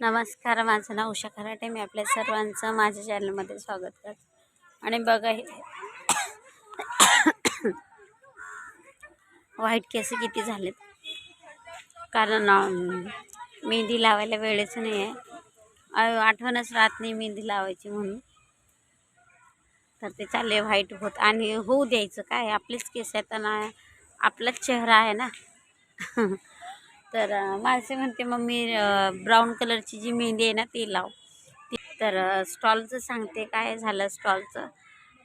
नमस्कार माझं नाव उषा खराटे. मी आपल्या सर्वांचं माझ्या चॅनलमध्ये स्वागत करते. आणि बघा हे. वाईट केस किती झालेत. कारण मेहंदी लावायला वेळच नाही आहे. आठवणच राहत नाही मेहंदी लावायची म्हणून. तर ते चालले व्हाईट होत. आणि होऊ द्यायचं. काय आपलेच केस आहेत ना आपलाच चेहरा आहे ना. तर अं, माणसे म्हणते मम्मी ब्राऊन कलरची जी मेहंदी आहे ना ती लाव. तर स्टॉलचं सांगते काय झालं स्टॉलचं?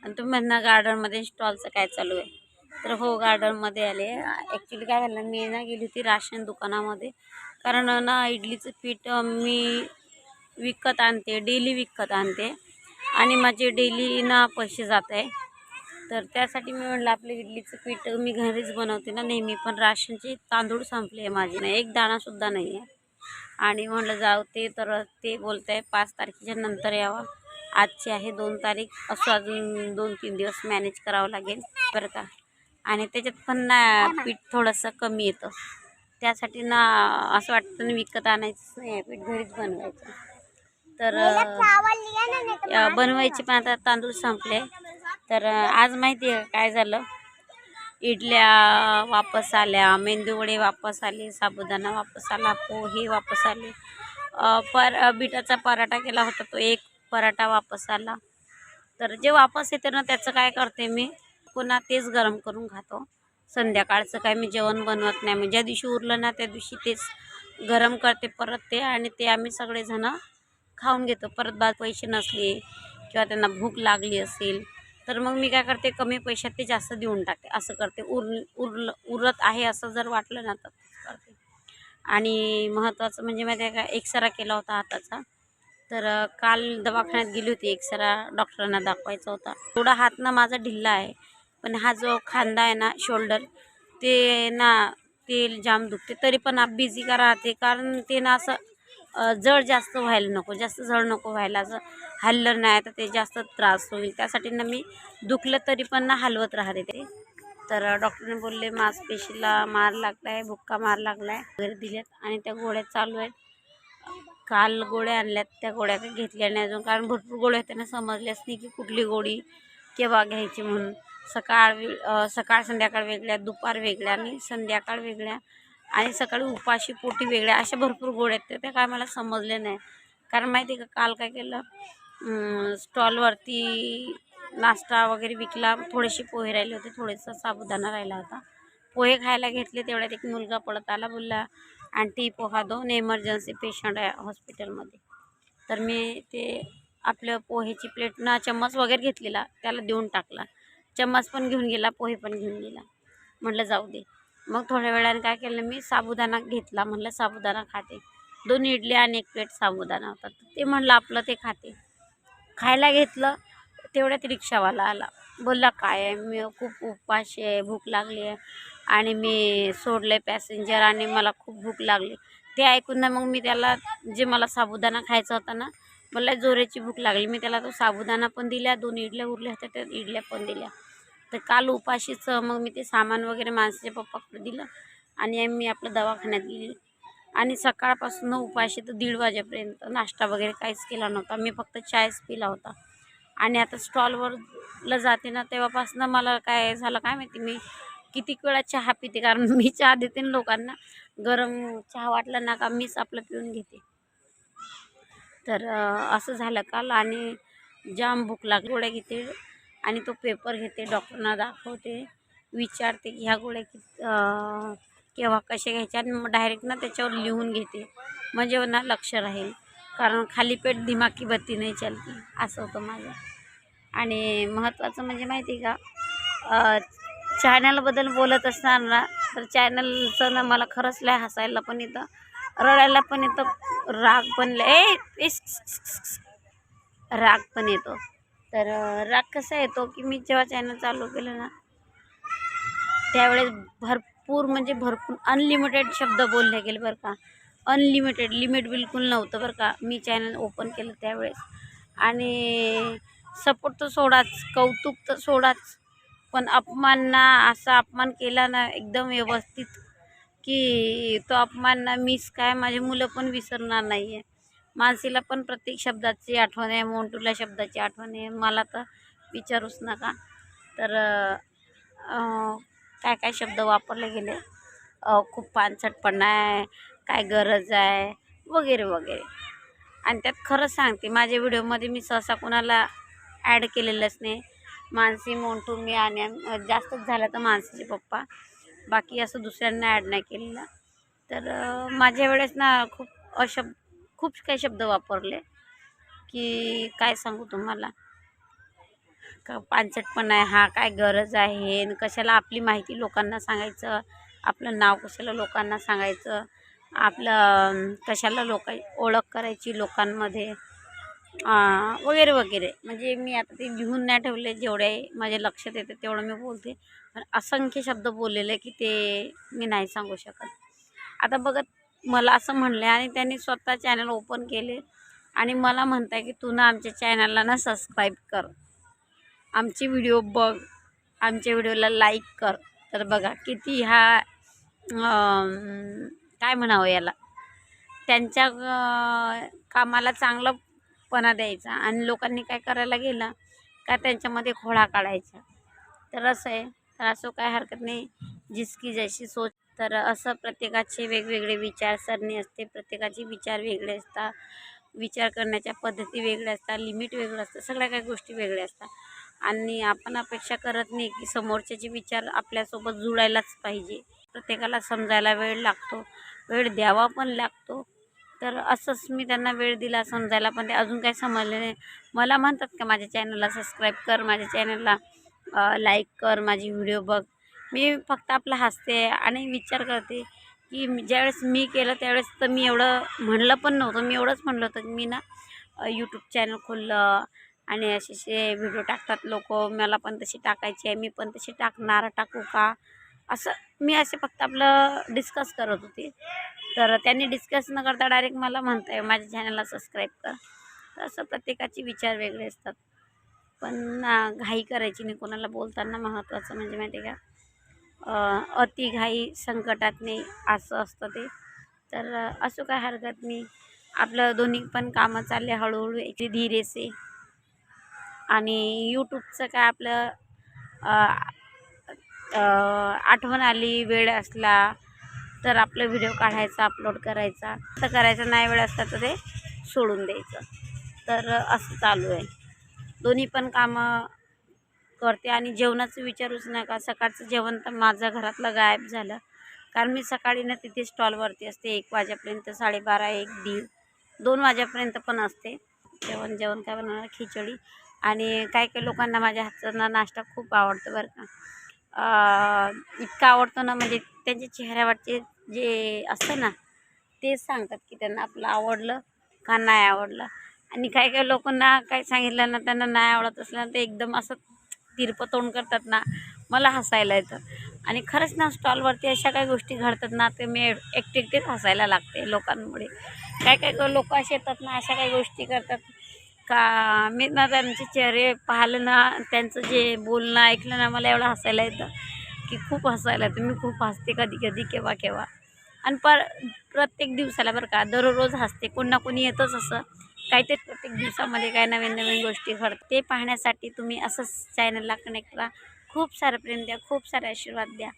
आणि तुम्ही म्हणणार गार्डनमध्ये स्टॉलचं काय चालू आहे? तर हो गार्डनमध्ये आले. ॲक्च्युली काय झालं मी ना गेली होती राशन दुकानामध्ये. कारण ना इडलीचं पीठ मी विकत आणते डेली विकत आणते. आणि माझे डेली ना पैसे जात आहे. तर त्यासाठी मी म्हटलं आपलं इडलीचं पीठ मी घरीच बनवते ना नेहमी पण राशनचे तांदूळ संपले आहे माझे. ना एक दाणासुद्धा नाही आहे आणि म्हटलं जाऊ ते तर ते बोलत आहे पाच तारखेच्या नंतर यावं. आजची आहे दोन तारीख असं अजून दोन तीन दिवस मॅनेज करावं लागेल बरं का? आणि त्याच्यात पण ना पीठ थोडंसं कमी येतं. त्यासाठी ना असं वाटतं ना विकत आणायचंच नाही आहे पीठ घरीच बनवायचं. तर बनवायचे पण आता तांदूळ संपले. तर आज माहिती आहे का काय झालं? इडल्या वापस आल्या मेंदूवडे वापस आले साबुदाणा वापस आला पोहे वापस आले. पर बिटाचा पराठा केला होता तो एक पराठा वापस आला. तर जे वापस येते ना त्याचं काय करते मी? पुन्हा तेच गरम करून खातो. संध्याकाळचं काय मी जेवण बनवत नाही. मी ज्या दिवशी उरलं ना त्या दिवशी तेच गरम करते परत ते आणि ते आम्ही सगळेजणं खाऊन घेतो. परत बाद पैसे नसले किंवा त्यांना भूक लागली असेल तर मग मी काय करते कमी पैशात ते जास्त देऊन टाकते. असं करते. उर उरलं उरत आहे असं जर वाटलं ना तर तसं करते. आणि महत्त्वाचं म्हणजे माहिती आहे का एक्सरा केला होता हाताचा. तर काल दवाखान्यात गेली होती एक्सरा डॉक्टरांना दाखवायचा होता. थोडा हात ना माझा ढिल्ला आहे. पण हा जो खांदा आहे ना शोल्डर ते ना ते जाम दुखते. तरी पण आप बिझी का राहते. कारण ते ना असं जड जास्त व्हायला नको जास्त जड नको व्हायला असं हल्लं नाही तर ते जास्त त्रास होईल. त्यासाठी ना मी दुखलं तरी पण ना हलवत राहते ते. तर डॉक्टरने बोलले मांसपेशीला मार लागला आहे भुक्का मार लागला आहे वगैरे दिल्यात आणि त्या गोळ्या चालू आहेत. काल गोळ्या आणल्यात त्या गोळ्या काही घेतल्या नाही अजून कारण भरपूर गोळ्या त्यांना समजल्याच नाही की कुठली गोळी केव्हा घ्यायची म्हणून. सकाळ वे सकाळ संध्याकाळ वेगळ्या दुपार वेगळ्या आणि संध्याकाळ वेगळ्या. आणि सकाळी उपाशी पोटी वेगळ्या अशा भरपूर गोड आहेत. त्या- त्या काय मला समजले नाही. कारण माहिती आहे का काल काय केलं? स्टॉलवरती नाश्ता वगैरे विकला. थोडेसे पोहे राहिले होते. थोडेसा साबुदाणा राहिला होता. पोहे खायला घेतले. तेवढ्यात एक मुलगा पळत आला बोलला आंटी पोहा दोन एमर्जन्सी पेशंट आहे हॉस्पिटलमध्ये तर मी ते आपलं पोहेची प्लेट ना चम्मच वगैरे घेतलेला त्याला देऊन टाकला. चम्मच पण घेऊन गेला पोहे पण घेऊन गेला. म्हटलं जाऊ दे. मग थोड्या वेळाने काय केलं मी साबुदाणा घेतला. म्हणलं साबुदाणा खाते. दोन इडली आणि एक प्लेट साबुदाणा होता. तर ते म्हणलं आपलं ते खाते. खायला घेतलं. तेवढ्यात रिक्षावाला आला. बोलला काय आहे? मी खूप उपाशी आहे भूक लागली आहे आणि मी सोडले पॅसेंजर आणि मला खूप भूक लागली. ते ऐकून ना मग मी त्याला जे मला साबुदाणा खायचा होता ना मला जोराची भूक लागली. मी त्याला तो साबुदाणा पण दिला दोन इडल्या उरल्या होत्या त्या इडल्या पण दिल्या. तर काल उपाशीच मग मी ते सामान वगैरे माणसाच्या पप्पाकडे दिलं आणि मी आपलं दवाखान्यात गेली. आणि सकाळपासून उपाशी तर दीड वाजेपर्यंत नाश्ता वगैरे काहीच केला नव्हता. मी फक्त चायच पिला होता. आणि आता स्टॉलवरला जाते ना तेव्हापासून मला काय झालं काय माहिती मी किती वेळा चहा पिते कारण मी चहा देते ना लोकांना. गरम चहा वाटला ना का मीच आपलं पिऊन घेते. तर असं झालं काल आणि जाम भूक लागली. गोळ्या घेते आणि तो पेपर घेते डॉक्टरना दाखवते विचारते की ह्या गोळ्या कि केव्हा कशा घ्यायच्या आणि मग डायरेक्ट ना त्याच्यावर लिहून घेते म्हणजे ना लक्ष राहील कारण खाली पेट दिमागी बत्ती नाही चालती असं होतं माझं आणि महत्त्वाचं म्हणजे माहिती आहे का चॅनलबद्दल बोलत असताना ना तर चॅनलचं ना मला खरंच लय हसायला पण येतं रडायला पण येतं राग पण लय ए, राग पण येतो तर राग कसा येतो की मी जेव्हा चॅनल चालू केलं ना त्यावेळेस भरपूर म्हणजे भरपूर अनलिमिटेड शब्द बोलले गेले बरं का. अनलिमिटेड लिमिट बिलकुल नव्हतं बरं का. मी चॅनल ओपन केलं त्यावेळेस. आणि सपोर्ट तर सोडाच कौतुक तर सोडाच. पण अपमान ना असा अपमान केला ना एकदम व्यवस्थित की तो अपमान ना मीच काय माझी मुलं पण विसरणार नाही आहे मानसीला पण प्रत्येक शब्दाची आठवण आहे मोंटूला शब्दाची आठवण आहे. मला तर विचारूच नका. तर काय काय शब्द वापरले गेले? खूप पानसटपणा आहे काय गरज आहे वगैरे वगैरे. आणि त्यात खरंच सांगते माझ्या व्हिडिओमध्ये मी सहसा कोणाला ॲड केलेलंच नाही. मानसी मोंटू मी आणि जास्तच झालं तर मानसीचे पप्पा. बाकी असं दुसऱ्यांना ॲड नाही केलेलं. तर माझ्या वेळेस ना खूप अशब्द खूप काही शब्द वापरले की काय सांगू तुम्हाला? का पानसटपणा आहे हा काय गरज आहे? आणि कशाला आपली माहिती लोकांना सांगायचं? आपलं नाव कशाला लोकांना सांगायचं? आपलं कशाला लोक ओळख करायची लोकांमध्ये? वगैरे वगैरे. म्हणजे मी आता ते लिहून नाही ठेवले जेवढे माझ्या लक्षात येते तेवढं मी बोलते. पण असंख्य शब्द बोललेले की ते मी नाही सांगू शकत. आता बघत मला असं म्हणले आणि त्यांनी स्वतः चॅनल ओपन केले. आणि मला म्हणताय की तू ना आमच्या चॅनलला ना सबस्क्राईब कर. आमचे व्हिडिओ बघ. आमच्या व्हिडिओला लाईक कर. तर बघा किती हा काय म्हणावं याला? त्यांच्या कामाला चांगलंपणा द्यायचा आणि लोकांनी काय करायला गेलं का त्यांच्यामध्ये खोडा काढायचा. तर असं आहे. तर असं काय हरकत नाही. जिसकी जशी सोच तर असं प्रत्येकाचे वेगवेगळे विचारसरणी असते. प्रत्येकाचे विचार वेगळे असतात. विचार करण्याच्या पद्धती वेगळ्या असतात. लिमिट वेगळं असतं. सगळ्या काही गोष्टी वेगळ्या असतात. आणि आपण अपेक्षा करत नाही की समोरच्याचे विचार आपल्यासोबत जुळायलाच पाहिजे. प्रत्येकाला समजायला वेळ लागतो. वेळ द्यावा पण लागतो. तर असंच मी त्यांना वेळ दिला समजायला पण ते अजून काही समजले नाही. मला म्हणतात का माझ्या चॅनलला सबस्क्राईब कर माझ्या चॅनलला लाईक कर माझी व्हिडिओ बघ. मी फक्त आपलं हसते आणि विचार करते की ज्यावेळेस मी केलं त्यावेळेस तर मी एवढं म्हणलं पण नव्हतं. मी एवढंच म्हणलं होतं की मी ना यूट्यूब चॅनल खोललं आणि असे असे व्हिडिओ टाकतात लोक. मला पण तशी टाकायची आहे. मी पण तशी टाकणार टाकू का? असं मी असे फक्त आपलं डिस्कस करत होते. तर त्यांनी डिस्कस न करता डायरेक्ट मला म्हणताय माझ्या चॅनलला सबस्क्राईब कर. तर असं प्रत्येकाचे विचार वेगळे असतात. पण ना, घाई करायची नाही. कोणाला बोलताना महत्त्वाचं म्हणजे माहिती आहे का? अति घाई संकटात नाही असं असतं ते. तर असं काय हरकत नाही. आपलं दोन्ही पण कामं चालले हळूहळू एक धीरेसे. आणि यूट्यूबचं काय आपलं आठवण आली वेळ असला तर आपलं व्हिडिओ काढायचा अपलोड करायचा. तर करायचा नाही वेळ असला तर ते सोडून द्यायचं. तर असं चालू आहे. दोन्ही पण कामं करते आणि जेवणाचं विचारूच नका. सकाळचं जेवण तर माझं घरातलं गायब झालं. कारण मी सकाळी ना तिथे स्टॉलवरती असते. एक वाजेपर्यंत साडेबारा एक दीड दोन वाजेपर्यंत पण असते. जेवण जेवण काय बनवणार? खिचडी. आणि काही काही लोकांना माझ्या हातचा नाश्ता खूप आवडतो बरं का. इतका आवडतो ना म्हणजे त्यांच्या चेहऱ्यावरचे जे असतं ना तेच सांगतात की त्यांना आपलं आवडलं का नाही आवडलं. आणि काही काही लोकांना काय सांगितलं ना त्यांना नाही आवडत असलं ना ते एकदम असं तिरपं तोंड करतात ना मला हसायला येतं. आणि खरंच ना स्टॉलवरती अशा काही गोष्टी घडतात ना ते मी एकटे एकटेच हसायला लागते लोकांमुळे. काय काय लोक असे येतात ना अशा काही गोष्टी करतात. का मी ना त्यांचे चेहरे पाहिलं ना त्यांचं जे बोलणं ऐकलं ना मला एवढं हसायला येतं. की खूप हसायला येतं. मी खूप हसते कधी कधी केव्हा केव्हा. आणि पर प्रत्येक दिवसाला बरं का दररोज हसते. कोण ना कोणी येतंच असं. काहीतरी प्रत्येक दिवसामध्ये काय नवीन नवीन गोष्टी घडतात. ते पाहण्यासाठी तुम्ही असंच चॅनलला कनेक्ट राहा खूप सारं प्रेम द्या खूप सारे आशीर्वाद द्या.